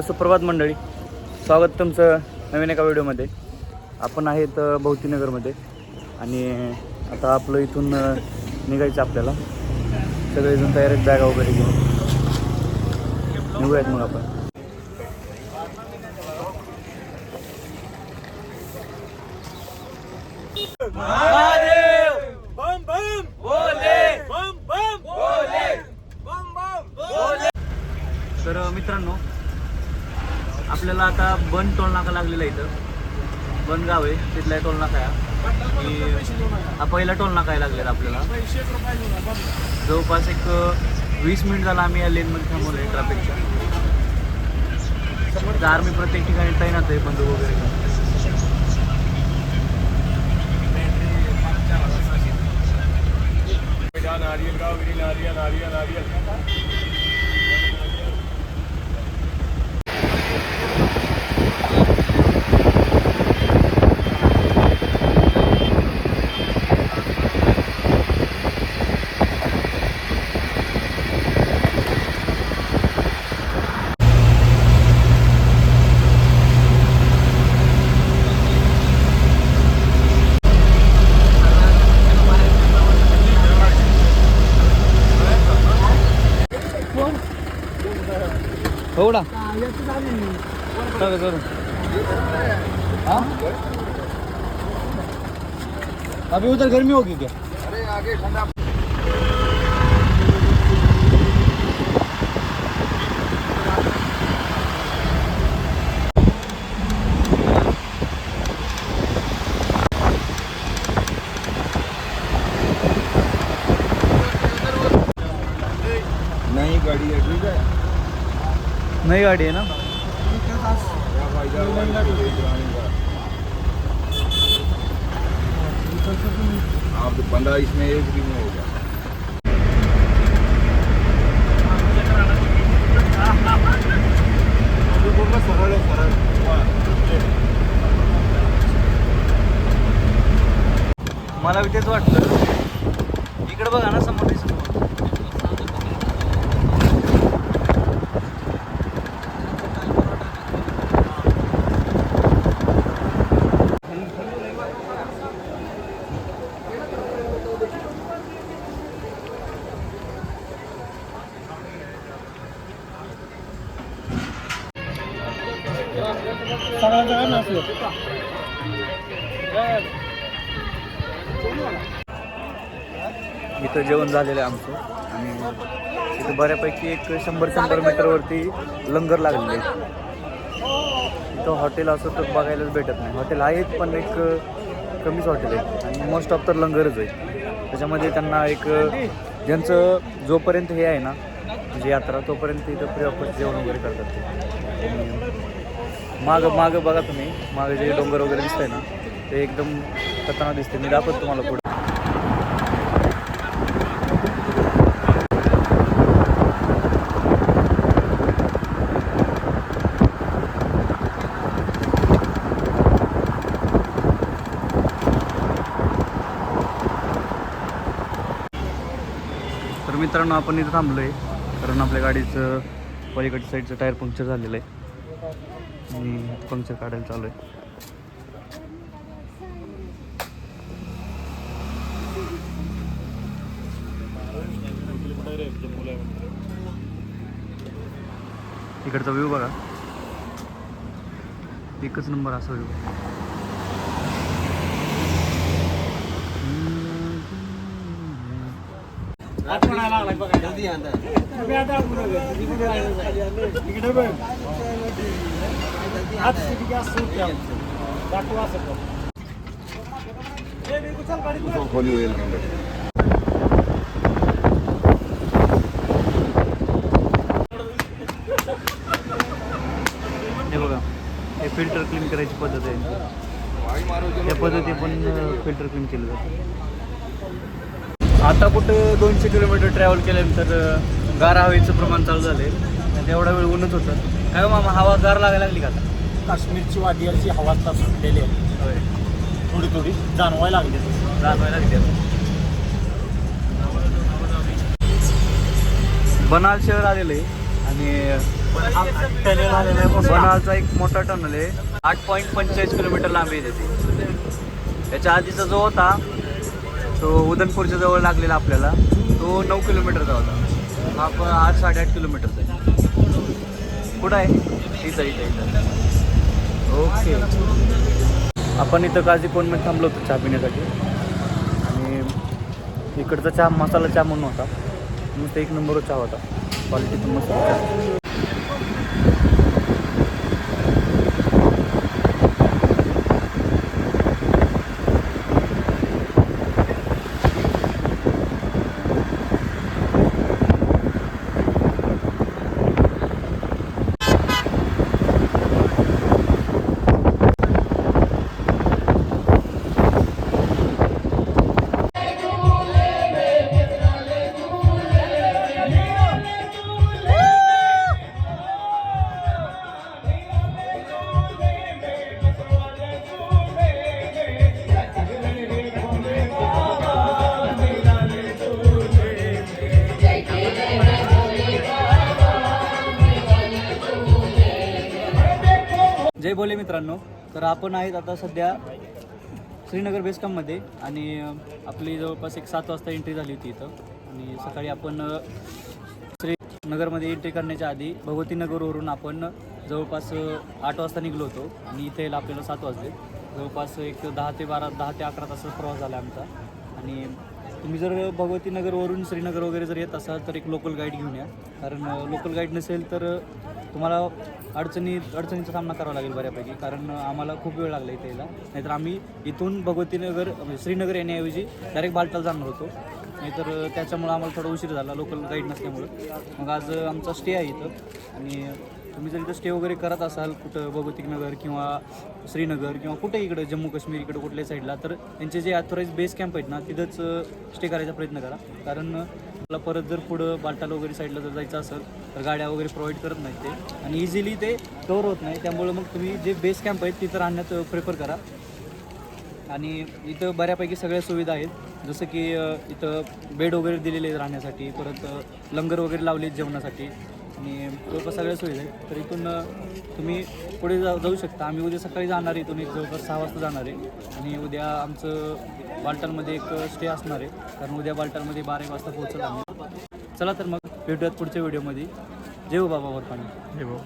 सुप्रभात मंडळी. स्वागत तुमचं नवीन एका व्हिडिओमध्ये. आपण आहेत अ, भोवतीनगरमध्ये. आणि आता आपलं इथून निघायचं आपल्याला. सगळेजण तयार आहेत बॅगा वगैरे घेऊन. निघूयात मग आपण. तर आपल्याला आता बन टोल नाका लागलेला इथं. बन गाव आहे तिथला टोल नाका आहे. हा पहिला टोल नाका आहे लागलेला आपल्याला. जवळपास एक वीस मिनिट झाला आम्ही या लेनमध्ये थांबवलो आहे ट्रॅफिकच्या आर्मी प्रत्येक ठिकाणी तैनात आहे बंदूक वगैरे. घेऊन. हो ना करू करू हाँ अभी उधर गर्मी होगी क्या? नई गाड़ी है ठीक है नई गाड़ी है ना? या भाई साहब, गाड़ी है, पुरानी का। आप तो पंद्रह इसमें एक भी नहीं होगा। सरळ मला बी तेच वाटलं. इकडे बघा ना समोर ते समोर. इथं जेवण झालेलं आहे आमचं. आणि इथं बऱ्यापैकी एक शंभर शंभर मीटरवरती लंगर लागलेले आहे इथं हॉटेल असं तर बघायलाच भेटत नाही. हॉटेल आहेत पण एक कमीच हॉटेल आहे. आणि मोस्ट ऑफ तर लंगरच आहे. त्याच्यामध्ये त्यांना एक ज्यांचं जोपर्यंत हे आहे ना म्हणजे यात्रा तोपर्यंत इथं फ्री ऑफर जेवण वगैरे करतात ते. मागं मागं बघा तुम्ही. मागं जे डोंगर वगैरे दिसतंय ना ते एकदम खतरनाक दिसते मी दाखवतो तुम्हाला पुढे. तर मित्रांनो आपण इथं थांबलो आहे कारण आपल्या गाडीचं पलीकडच्या साईडचं टायर पंक्चर झालेलं आहे. आणि पंक्चर काढायला चालू आहे. इकडचा व्ह्यू बघा. एकच नंबर असा व्ह्यू खोली होईल हे बघा हे फिल्टर क्लीन करायची पद्धत आहे. त्या पद्धती पण फिल्टर क्लीन केलं जातं. आता कुठं दोनशे किलोमीटर ट्रॅव्हल केल्यानंतर गार हवेचं प्रमाण चालू झालं आहे एवढा वेळ ऊनच होतं. काय हो मामा हवा गार लागायला लागली का आता? काश्मीरची वादियाची हवा आता सुटलेली आहे. होय. थोडी थोडी जाणवायला लागली. जाणवायला लागली आता. बनाल शहर आलेलं आहे आणि टनेल आलेलं आहे मोठा. बनाळचा एक मोठा टनल आहे. आठ पॉईंट पंचेचाळीस किलोमीटर लांबी आहे त्याची. त्याच्या आधीचा जो होता तो उदनपूरच्या जवळ लागलेला आपल्याला. तो नऊ किलोमीटरचा होता. हा पण आठ साडेआठ किलोमीटरचा आहे. कुठं आहे? इथं इथं इथं. ओके आपण इथं काळजी कोण थांबलो होतो चहा पिण्यासाठी? आणि इकडचा चहा मसाला चहा म्हणून होता. नुसतं एक नंबर चहा होता. क्वालिटी पण मस्त जय बोले मित्रांनो. तर आपण आहेत आता सध्या श्रीनगर बेस कॅम्पमध्ये आणि आपली जवळपास एक सात वाजता एंट्री झाली होती इथं. आणि सकाळी आपण श्रीनगरमध्ये एंट्री करण्याच्या आधी भगवती नगरवरून आपण जवळपास आठ वाजता निघलो होतो. आणि इथे यायला आपल्याला सात वाजले. जवळपास एक दहा ते बारा दहा ते अकरा तासाचा प्रवास झाला आमचा. आणि तुम्ही जर भगवती नगरवरून श्रीनगर वगैरे जर येत असाल तर एक लोकल गाईड घेऊन या. कारण लोकल गाईड नसेल तर तुम्हाला अडचणी अडचणीचा सामना करावा लागेल बऱ्यापैकी कारण आम्हाला खूप वेळ लागला इथे यायला. नाहीतर आम्ही इथून भगवतीनगर म्हणजे श्रीनगर येण्याऐवजी डायरेक्ट बालटाला जाणार होतो. नाहीतर त्याच्यामुळं आम्हाला थोडा उशीर झाला लोकल गाईड नसल्यामुळं. मग आज आमचा स्टे आहे इथं. आणि तुम्ही जर इथं स्टे वगैरे करत असाल कुठं भगवतीनगर किंवा श्रीनगर किंवा कुठे इकडं जम्मू काश्मीर इकडं कुठल्या साईडला तर त्यांचे जे अथॉराईज बेस कॅम्प आहेत ना तिथंच स्टे करायचा प्रयत्न करा. कारण मला परत जर पुढं बालटाला वगैरे साईडला जर जायचं असेल तर गाड्या वगैरे प्रोव्हाइड करत नाहीत ते. आणि इझिली ते कवर होत नाही. त्यामुळे मग तुम्ही जे बेस कॅम्प आहेत तिथं राहण्यात प्रेफर करा. आणि इथं बऱ्यापैकी सगळ्या सुविधा आहेत. जसं की इथं बेड वगैरे दिलेले आहेत राहण्यासाठी. परत लंगर वगैरे लावले आहेत जेवणासाठी. आणि जवळपास सगळ्या सुविधा आहेत. तर इथून तुम्ही पुढे जा जाऊ शकता. आम्ही उद्या सकाळी जाणार आहे इथून एक जवळपास सहा वाजता जाणार आहे. आणि उद्या आमचं बालटालमध्ये एक स्टे असणार आहे. कारण उद्या बालटालमध्ये बारा एक वाजता पोहोचलं आम्ही. चला तर मग भेटूयात पुढच्या व्हिडिओमध्ये. जेव हो बाबा वरपाणी. हे. हो. भाऊ